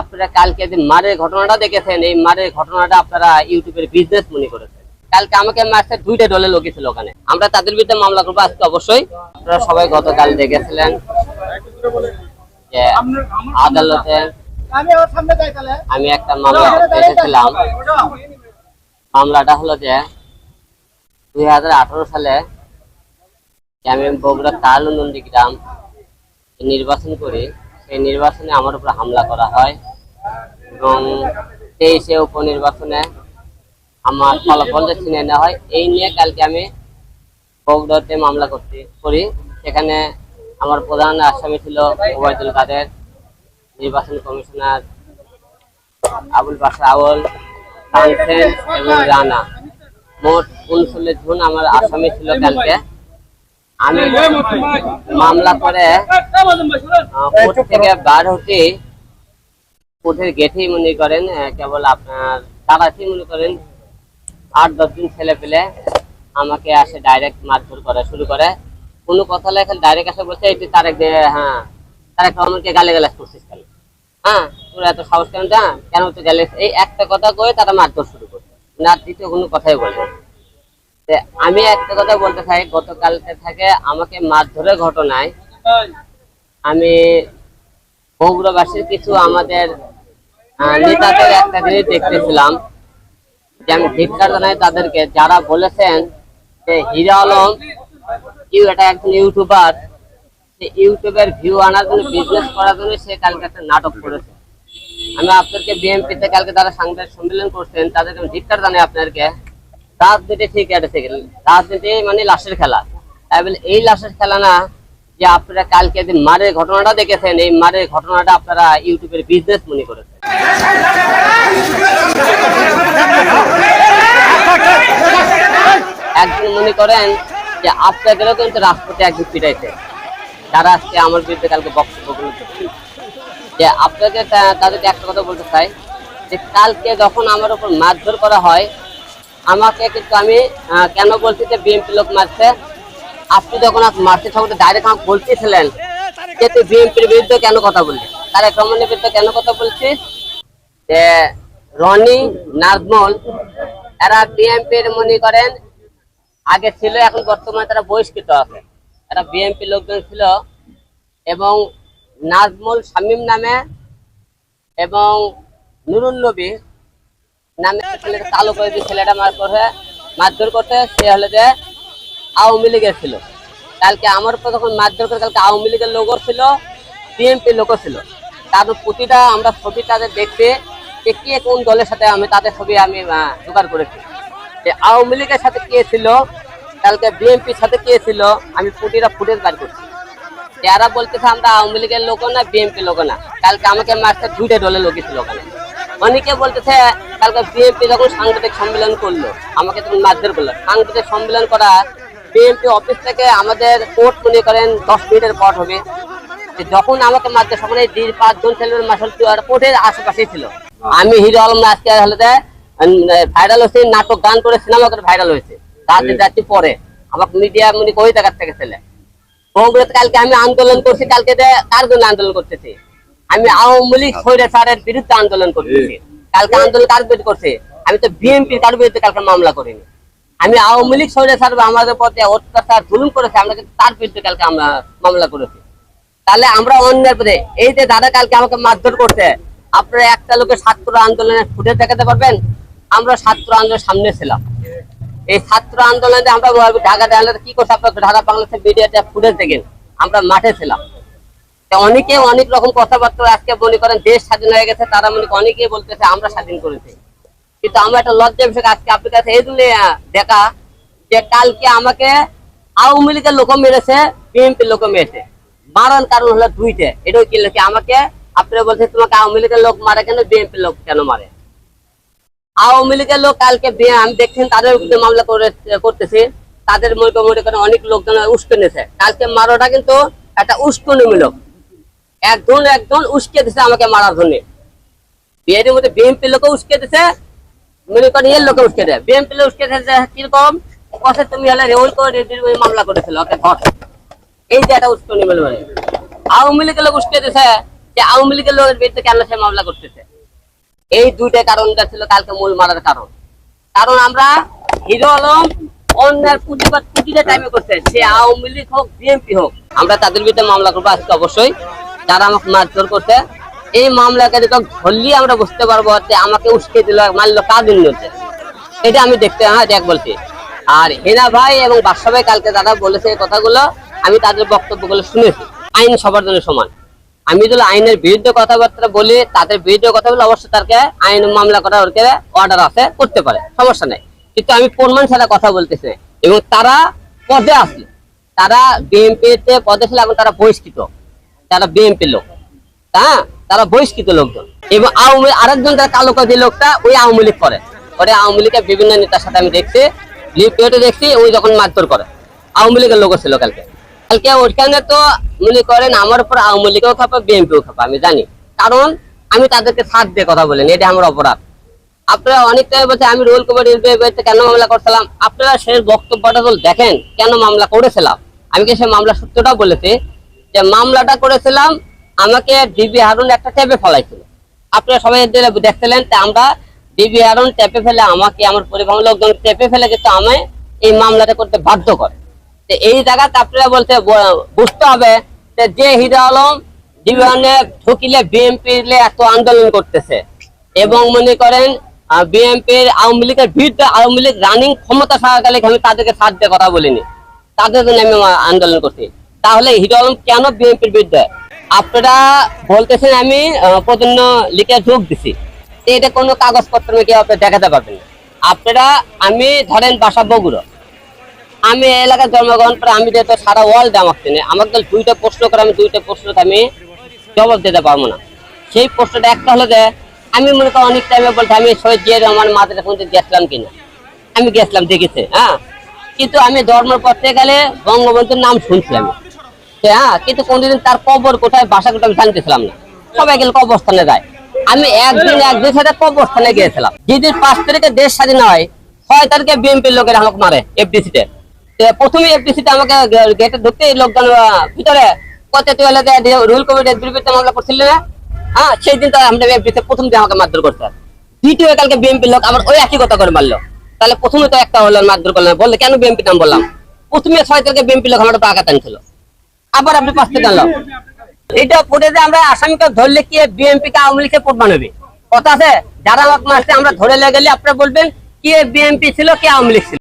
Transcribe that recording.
আপনারা কালকে যে মারের ঘটনাটা দেখেছেন, এই মারের ঘটনাটা আপনারা ইউটিউবের বিজনেস মনে করেছেন। কালকে আমাকে মারছে দুইটা ডলে লোকই ছিল ওখানে। আমরা তাদের বিরুদ্ধে মামলা করব আজকে অবশ্যই। আপনারা সবাই গতকাল দেখেছিলেন আদালতে আমি একটা মামলা দেখেছিলাম। মামলাটা হলো যে দুই হাজার আঠারো সালে আমি বগুড়া তাল নন্দীগ্রাম নির্বাচন করি সেই নির্বাচনে আমার উপর হামলা করা হয় এবং তেইশে উপনির্বাচনে আমার ফলাফল যে ছিনিয়ে নেওয়া হয়, এই নিয়ে কালকে আমি বগুড়াতে মামলা করতে করি। সেখানে আমার প্রধান আসামি ছিল ওবায়দুল কাদের, নির্বাচন কমিশনার আবুল বাসার আউল এবং রানা। মোট উনচল্লিশ জন আমার আসামি ছিল কালকে। আমি মামলা করে কোর্ট থেকে বার হতে কোর্টের গেটেই মনে করেন কেবল আপনার তারাতেই মনে করেন আট ছেলে পেলে আমাকে আসে ডাইরেক্ট মারধর করা শুরু করে। কোনো কথা লেখা ডাইরেক্ট আসে বলছে তুই তারেক হ্যাঁ তারেক রহমানকে গালে গালাজ করছিস কেন হ্যাঁ তোর এত সাহস কেন কেন তুই গালে এই একটা কথা কয়ে তারা মারধর শুরু করছে। না দ্বিতীয় কোনো কথাই। তে আমি একটা কথা বলতে চাই, গতকালকে থেকে আমাকে মারধরের ঘটনায় আমি বগুড়াবাসীর কিছু আমাদের নেতাদের একটা জিনিস দেখতেছিলাম যে আমি ধিক্কার জানাই তাদেরকে, যারা বলেছেন যে হিরা আলম ইউ এটা একজন ইউটিউবার, সে ইউটিউবের ভিউ আনার জন্য বিজনেস করার জন্য সে কালকে একটা নাটক করেছে। আমি আপনাদেরকে বিএনপিতে কালকে তারা সাংবাদিক সম্মেলন করছেন, তাদেরকে আমি ধিক্কার জানাই আপনাদেরকে। রাজনীতি ঠিক আছে আছে। রাজনীতি মানে লাশের খেলা। এই লাশের খেলা না যে আপনারা কালকে যে মারের ঘটনাটা দেখেছেন, এই মারের ঘটনাটা আপনারা ইউটিউবের বিজনেস মনে করেছেন। একদিন মনে করেন যে আপনাদেরও কিন্তু রাষ্ট্রপতি একদিন পিটাইছে। যারা আজকে আমার বিরুদ্ধে কালকে বক্তব্য বলেছে। যে আপনাকে তাদেরকে একটা কথা বলতে চাই যে কালকে যখন আমার উপর মারধর করা হয় আমাকে কিন্তু আমি কেন বলছি যে বিএনপি লোক মারছে? আপনি যখন মারতে তখন ডাইরেক্ট আমাকে বলতেছিলেন যে তুই বিএনপির বিরুদ্ধে কেন কথা বললি? তারেক রহমানের বিরুদ্ধে কেন কথা বলছিস? যে রনি, নাজমল, এরা বিএনপির মনে করেন, আগে ছিল, এখন বর্তমানে তারা বহিষ্কৃত আছে। এরা বিএনপি লোকজন ছিল এবং নাজমুল শামীম নামে এবং নুরুল নবী নামে করে দিয়ে ছেলেটা মার করে মারধর করতে সে হলে যে আওয়ামী লীগের ছিল। কালকে আমার উপর যখন মারধর করে কালকে আওয়ামী লীগের লোকও ছিল বিএনপি লোকও ছিল। তাদের প্রতিটা আমরা ছবি তাদের দেখতে যে কে কোন দলের সাথে আমি তাদের ছবি আমি জোগাড় করেছি। যে আওয়ামী লীগের সাথে কে ছিল, কালকে বিএনপির সাথে কে ছিল, আমি প্রতিটা ফুটেজ বার করছি। যারা বলতেছে আমরা আওয়ামী লীগের লোক না বিএনপি লোক না, কালকে আমাকে মারতে দুইটা দলের লোকই ছিল ওখানে। অনেকে বলতেছে কালকে বিএনপি যখন সাংবাদিক সম্মেলন করল আমাকে তখন মারধর করল। সাংবাদিক সম্মেলন করা বিএনপি অফিস থেকে আমাদের কোর্ট মনে করেন দশ মিনিটের পর হবে। যখন আমাকে মারতে এই দুই পাঁচজন ছেলের মাসল কোর্টের আশেপাশেই ছিল। আমি হিরো আলম আজকে হলে ভাইরাল হয়েছে নাটক গান করে সিনেমা করে ভাইরাল হয়েছে। রাতে যাচ্ছি পরে আমাকে মিডিয়া মনে কই টাকার থেকে ছেলে। কংগ্রেস কালকে আমি আন্দোলন করছি কালকে কার জন্য আন্দোলন করতেছি? আমি আওয়ামী লীগ স্বৈরাচারের বিরুদ্ধে আন্দোলন করতেছি। কালকে আন্দোলন কার বিরুদ্ধে করছে? আমি তো বিএনপি কার বিরুদ্ধে কালকে মামলা করিনি। আমি আওয়ামী লীগ স্বৈরাচার আমাদের পথে অত্যাচার, জুলুম করেছে, আমরা কিন্তু তার বিরুদ্ধে কালকে আমরা মামলা করেছি। তাহলে আমরা অন্যের পথে, এই যে দাদা কালকে আমাকে মারধর করছে, আপনারা একটা লোকের ছাত্র আন্দোলনের ফুটে দেখাতে পারবেন? আমরা ছাত্র আন্দোলনের সামনে ছিলাম। এই ছাত্র আন্দোলনে আমরা ঢাকা আন্দোলনে কি করছে আপনার? ঢাকা বাংলাদেশের মিডিয়াতে ফুটেজ দেখেন। আমরা মাঠে ছিলাম। অনেকে অনেক রকম কথাবার্তা আজকে মনে করেন দেশ স্বাধীন হয়ে গেছে, তারা মনে অনেকেই বলতেছে আমরা স্বাধীন করেছি কিন্তু আমরা একটা লজ্জা বিষয় আজকে আপনার কাছে এই জন্য দেখা যে কালকে আমাকে আওয়ামী লীগের লোক মেরেছে বিএনপি লোক মেরেছে। মারার কারণ হলো দুইটা। এটাও কি লেখে? আমাকে আপনারা বলছে, তোমাকে আওয়ামী লীগের লোক মারে কেন? বিএনপি লোক কেন মারে? আওয়ামী লীগের লোক কালকে আমি দেখছেন, তাদের মামলা করে, করতেছি। তাদের মনে মনে করেন অনেক লোকজন উস্কে নিয়েছে। কালকে মারাটা কিন্তু একটা উস্কনিমূলক। একজন একজন উস্কে দিছে আমাকে মারার জন্য। বিয়ের মধ্যে বিএনপি লোক উস্কে দিছে, মনে করেন এর লোকে উস্কে দেয়। বিএনপি লোক উস্কে দিছে কীরকম কসে তুমি হলে রেউল করে মামলা করেছিল, ওকে ধর। এই যে একটা উস্কনিমূলক মানে আওয়ামী লীগের লোক উস্কে দিছে যে, আওয়ামী লীগের লোকের বিরুদ্ধে কেন সে মামলা করতেছে? এই দুইটা কারণটা ছিল কালকে মূল মারার কারণ। কারণ আমরা হিরো আলম অন্যার প্রতিবাদ প্রতিটা টাইমে করছে সে আওয়ামী লীগ হোক, বিএনপি হোক, আমরা তাদের বিরুদ্ধে মামলা করব আজকে অবশ্যই। যারা আমাকে মারধর করছে, এই মামলাকে ধরলেই আমরা বুঝতে পারব যে আমাকে উস্কে দিল, মারলো কার এটা আমি দেখতে হ্যাঁ দেখ বলছি। আর হেনা ভাই এবং বাদশা ভাই কালকে যারা বলেছে এই কথাগুলো, আমি তাদের বক্তব্যগুলো শুনেছি। আইন সবার জন্য সমান। আমি যদি আইনের বিরুদ্ধে কথাবার্তা বলি, তাদের বিরুদ্ধে কথা বলে অবশ্যই তাকে আইন মামলা করার ওকে অর্ডার আছে, করতে পারে, সমস্যা নেই। কিন্তু আমি প্রমাণ ছাড়া কথা বলতেছি এবং তারা পদে আসলে তারা বিএনপিতে পদে ছিল এবং তারা বহিষ্কৃত। তারা বিএনপি লোক। হ্যাঁ? তারা বহিষ্কৃত লোকজন। এবং আওয়ামী আরেকজন যারা কালো কাজি লোকটা, ওই আওয়ামী লীগ করে। ওরে আওয়ামী লীগের বিভিন্ন নেতার সাথে আমি দেখছি লিপিওটে দেখছি ওই যখন মারধর করে। আওয়ামী লীগের লোক ছিল কালকে। কালকে ওইখানে তো মনে করেন, আমার উপর আওয়ামী লীগও খাপা, বিএনপিও খাপা, আমি জানি। কারণ আমি তাদেরকে সাথ দিয়ে কথা বলিনি, এটা আমার অপরাধ। আপনারা অনেক টাইম বলছে, আমি রোল কমিটির বিরুদ্ধে কেন মামলা করছিলাম? আপনারা সেই বক্তব্যটা দেখেন, কেন মামলা করেছিলাম? আমি কি সেই মামলা সত্যটাও বলেছি? যে মামলাটা করেছিলাম, আমাকে ডিবি হারুন একটা ট্যাপে ফেলাইছিল। আপনারা সবাই দেখছিলেন আমরা ডিবি হারুন ট্যাপে ফেলে আমাকে, আমার পরিবহন লোকজন ট্যাপে ফেলে কিন্তু আমায় এই মামলাটা করতে বাধ্য করে। এই জায়গাতে আপনারা বলতে বুঝতে হবে যে হিরো আলম জীবনে ঢুকিলে বিএনপি এত আন্দোলন করতেছে। এবং মনে করেন বিএনপির আওয়ামী লীগের বিরুদ্ধে আওয়ামী লীগ রানিং ক্ষমতা থাকাকালে আমি তাদেরকে দিয়ে কথা বলিনি। তাদের জন্য আমি আন্দোলন করছি। তাহলে হিরো আলম কেন বিএনপির বিরুদ্ধে? আপনারা বলতেছেন আমি প্রজন্ম লিখে যোগ দিছি। এটা কোনো কাগজপত্র কি আপনারা দেখাতে পারবেন আপনারা, আমি ধরেন বাসা বগুড়ো। আমি এলাকায় জন্মগ্রহণ করে, আমি যেহেতু সারা ওয়ার্ল্ড আমাকে চিনি, আমাকে দুইটা প্রশ্ন করে, আমি দুইটা প্রশ্ন আমি জবাব দিতে পারব না। সেই প্রশ্নটা একটা হলো যে, আমি মনে করি অনেক টাইমে বলতে আমি শহীদ জিয়া রহমান মাদ্রাসা মধ্যে গেছিলাম কিনা? আমি গেছিলাম, দেখেছি হ্যাঁ? কিন্তু আমি ধর্মের পড়তে গেলে বঙ্গবন্ধুর নাম শুনছিলাম হ্যাঁ কিন্তু কোনদিন তার কবর কোথায়, বাসা কোথায় জানতেছিলাম না। সবাই গেলে কবরস্থানে যায়। আমি একদিন একদিন সাথে কবরস্থানে গিয়েছিলাম। যেদিন পাঁচ তারিখে দেশ স্বাধীন হয়, ছয় তারিখে বিএনপির লোকের আমাকে মারে এফডিসিতে। প্রথমে এফডিসিতে আমাকে গেটে ঢুকতে লোকজন ভিতরে কত তুই রুল কমিটির বিরুদ্ধে মামলা করছিল না? হ্যাঁ সেই দিন তো আমরা এফডিসি প্রথম দিন আমাকে মারধর করতে দ্বিতীয় কালকে বিএনপির লোক আমার ওই একই কথা করে মারলো। তাহলে প্রথমে তো একটা হলো মারধর করলেন বললে, কেন বিএনপি নাম বললাম? প্রথমে ছয় তারিখে বিএনপি লোক আমার আঘাত আনছিল। আবার আপনি পাঁচ জানল এটা পড়ে যে আমরা আসামিকে ধরলে কি বিএমপি কে আওয়ামী লীগকে প্রমাণ হবে? কথা আছে, যারা আমরা ধরে গেলে আপনারা বলবেন, কি বিএমপি ছিল, কি আওয়ামী লীগ ছিল।